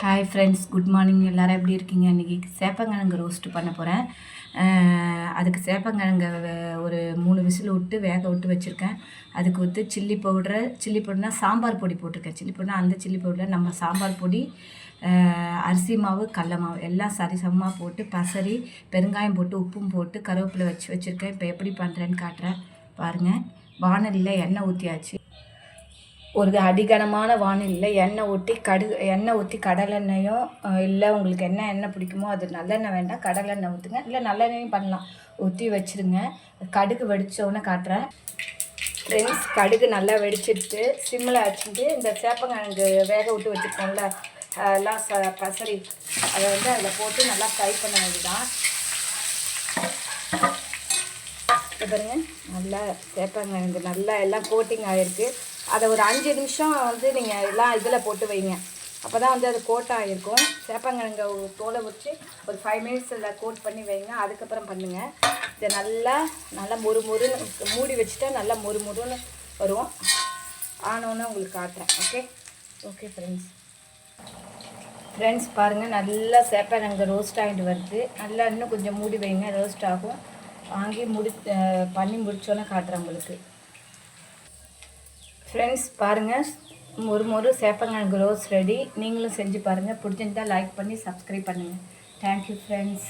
Hi friends good morning எல்லோரும் எப்படி இருக்கீங்க? இன்றைக்கி சேப்பங்கிழங்கு ரோஸ்ட்டு பண்ண போகிறேன் அதுக்கு சேப்பங்கிழங்கை ஒரு மூணு விசில் விட்டு வேக விட்டு வச்சுருக்கேன். அதுக்கு வந்து சில்லி பவுடர் சில்லி பவுடர்னா சாம்பார் பொடி போட்டிருக்கேன். சில்லி பவுடர்னா அந்த சில்லி பவுடரில் நம்ம சாம்பார் பொடி அரிசி மாவு கடல மாவு எல்லாம் சரிசமமாக போட்டு பசரி பெருங்காயம் போட்டு உப்பும் போட்டு கருவேப்பிலை வச்சு வச்சுருக்கேன். இப்போ எப்படி பண்ணுறேன்னு காட்டுறேன். பாருங்கள் வானலியில் எண்ணெய் ஊற்றியாச்சு ஒரு அடிகனமான வானிலையில் எண்ணெய் ஊற்றி கடு எண்ணெய் ஊற்றி கடலெண்ணெயும் இல்லை உங்களுக்கு என்ன எண்ணெய் பிடிக்குமோ அது நல்லெண்ணெய் வேண்டாம். கடலெண்ணெய் ஊற்றுங்க இல்லை நல்லெண்ணெயும் பண்ணலாம். ஊற்றி வச்சுருங்க. கடுகு வெடிச்சோன்னே காட்டுறேன். ஃப்ரெண்ட்ஸ் கடுகு நல்லா வெடிச்சிட்டு சிம்மில் வச்சுட்டு இந்த சேப்பங்கிழங்கு வேக விட்டு வச்சுருக்கோம்ல எல்லாம் ச பசரி அதை வந்து அதில் போட்டு நல்லா ஃப்ரை பண்ண வேண்டியதான் பாருங்க. நல்லா சேப்பங்கிழங்கு நல்லா எல்லாம் கோட்டிங் ஆகிருக்கு அதை ஒரு அஞ்சு நிமிஷம் வந்து நீங்கள் எல்லாம் இதில் போட்டு வைங்க. அப்போ தான் வந்து அது கோட் ஆகிருக்கும் சேப்பங்கிழங்க தோலை வச்சு ஒரு ஃபைவ் மினிட்ஸ் இதில் கோட் பண்ணி வைங்க. அதுக்கப்புறம் பண்ணுங்கள் இதை நல்லா நல்லா மொறு மொறுன்னு மூடி வச்சுட்டா நல்லா மொறு மொறுன்னு வரும். ஆனோன்னு உங்களுக்கு காட்டுறேன். ஓகே ஓகே ஃப்ரெண்ட்ஸ் ஃப்ரெண்ட்ஸ் பாருங்கள் நல்லா சேப்பங்கிழங்கு ரோஸ்ட் ஆகிட்டு வருது. நல்லா இன்னும் கொஞ்சம் மூடி வைங்க. ரோஸ்ட் ஆகும். வாங்கி முடி பண்ணி முடிச்சோன்னே காட்டுறேன் உங்களுக்கு. ஃப்ரெண்ட்ஸ் பாருங்கள் ஒரு மொறு சேப்பங்கிழங்கு ரோஸ் ரெடி நீங்களும் செஞ்சு பாருங்கள் பிடிச்சிருந்தால் லைக் பண்ணி சப்ஸ்கிரைப் பண்ணுங்கள் தேங்க்யூ ஃப்ரெண்ட்ஸ்